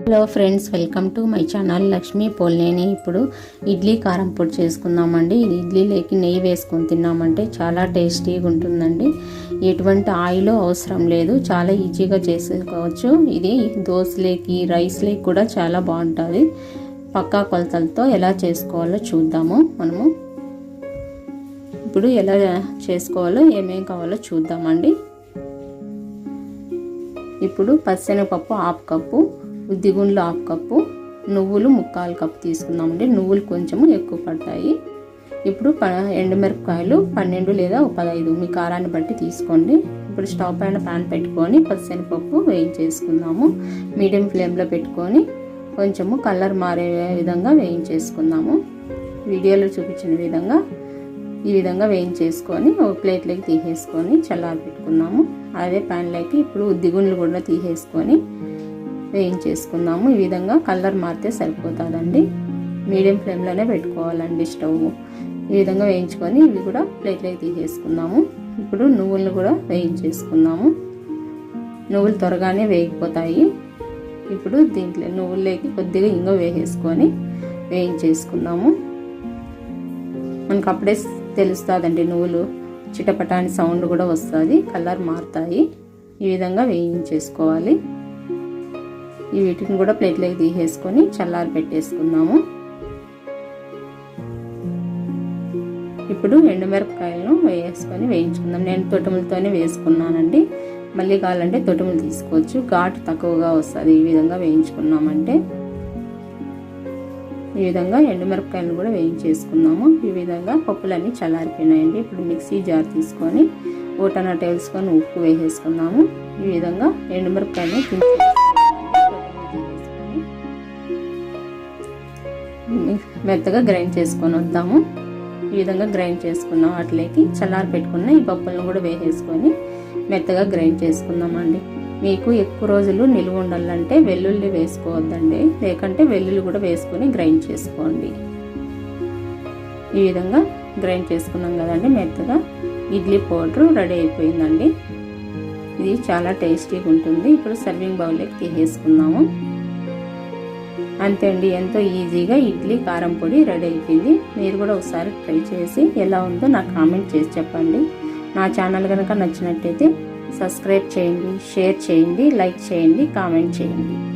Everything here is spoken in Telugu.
Hello friends welcome to my channel Lakshmi Polneni ఇప్పుడు ఇడ్లీ కారం పొడి చేసుకుందామండి. ఇది ఇడ్లీలోకి నెయ్యి వేసుకొని తిన్నామంటే చాలా టేస్టీగా ఉంటుందండి. ఎటువంటి ఆయిల్ అవసరం లేదు. చాలా ఈజీగా చేసుకోవచ్చు. ఇది దోశలేకి రైస్లేకి కూడా చాలా బాగుంటుంది. పక్కా కొలతలతో ఎలా చేసుకోవాలో చూద్దాము. మనము ఇప్పుడు ఎలా చేసుకోవాలో ఏమేం కావాలో చూద్దామండి. ఇప్పుడు పచ్చనపప్పు హాఫ్ కప్పు ఉద్దిగుండ్లు హాఫ్ కప్పు నువ్వులు ముక్కాలు కప్పు తీసుకుందామండి. నువ్వులు కొంచెము ఎక్కువ పడతాయి. ఇప్పుడు ప ఎండుమిరపకాయలు పన్నెండు లేదా పదహైదు. మీ కారాన్ని బట్టి తీసుకోండి. ఇప్పుడు స్టవ్ పైన ప్యాన్ పెట్టుకొని పచ్చనిపప్పు వేయించేసుకుందాము. మీడియం ఫ్లేమ్లో పెట్టుకొని కొంచెము కలర్ మారే విధంగా వేయించేసుకుందాము. వీడియోలో చూపించిన విధంగా ఈ విధంగా వేయించేసుకొని ఒక ప్లేట్లోకి తీసేసుకొని చల్లారి పెట్టుకున్నాము అదే ప్యాన్లోకి ఇప్పుడు ఉద్దిగుండ్లు కూడా తీసేసుకొని వేయించేసుకుందాము. ఈ విధంగా కలర్ మారితే సరిపోతుందండి. మీడియం ఫ్లేమ్లోనే పెట్టుకోవాలండి స్టవ్. ఈ విధంగా వేయించుకొని ఇవి కూడా ప్లేట్లోకి తీసేసుకుందాము. ఇప్పుడు నువ్వులను కూడా వేయించేసుకుందాము. నువ్వులు త్వరగానే వేగిపోతాయి. ఇప్పుడు దీంట్లో నువ్వుల్లోకి కొద్దిగా ఇంగ వేసేసుకొని వేయించేసుకుందాము. మనకు అప్పుడే తెలుస్తుందండి నువ్వులు చిటపటాని సౌండ్ కూడా వస్తుంది కలర్ మారుతాయి. ఈ విధంగా వేయించేసుకోవాలి. ఈ వీటిని కూడా ప్లేట్లోకి తీసేసుకొని చల్లారి పెట్టేసుకుందాము. ఇప్పుడు ఎండుమిరపకాయలను వేసుకొని వేయించుకుందాం. నేను తొటములతోనే వేసుకున్నానండి. మళ్ళీ కావాలంటే తొటములు తీసుకోవచ్చు. ఘాటు తక్కువగా వస్తుంది. ఈ విధంగా వేయించుకున్నామంటే. ఈ విధంగా ఎండుమిరపకాయలను కూడా వేయించేసుకున్నాము ఈ విధంగా పప్పులన్నీ చల్లారిపోయినాయండి. ఇప్పుడు మిక్సీ జార్ తీసుకొని ఓటనా టేబుల్ స్పూన్ ఉప్పు వేసేసుకున్నాము ఈ విధంగా ఎండుమిరపకాయలు మెత్తగా గ్రైండ్ చేసుకొని వద్దాము. ఈ విధంగా గ్రైండ్ చేసుకున్నాం వాటిలోకి చల్లారి పెట్టుకున్న ఈ పప్పులను కూడా వేసేసుకొని మెత్తగా గ్రైండ్ చేసుకుందామండి. మీకు ఎక్కువ రోజులు నిలువ ఉండాలంటే వెల్లుల్లి వేసుకోవద్దండి. లేకంటే వెల్లుల్లి కూడా వేసుకొని గ్రైండ్ చేసుకోండి. ఈ విధంగా గ్రైండ్ చేసుకున్నాం కదండి మెత్తగా. ఇడ్లీ పౌడర్ రెడీ అయిపోయిందండి. ఇది చాలా టేస్టీగా ఉంటుంది. ఇప్పుడు సర్వింగ్ బౌల్లోకి తీసేసుకున్నాము అంతే అండి ఎంతో ఈజీగా ఇడ్లీ కారం పొడి రెడీ అయిపోయింది. మీరు కూడా ఒకసారి ట్రై చేసి ఎలా ఉందో నాకు కామెంట్ చేసి చెప్పండి. నా ఛానల్ కనుక నచ్చినట్టయితే సబ్స్క్రైబ్ చేయండి షేర్ చేయండి లైక్ చేయండి కామెంట్ చేయండి.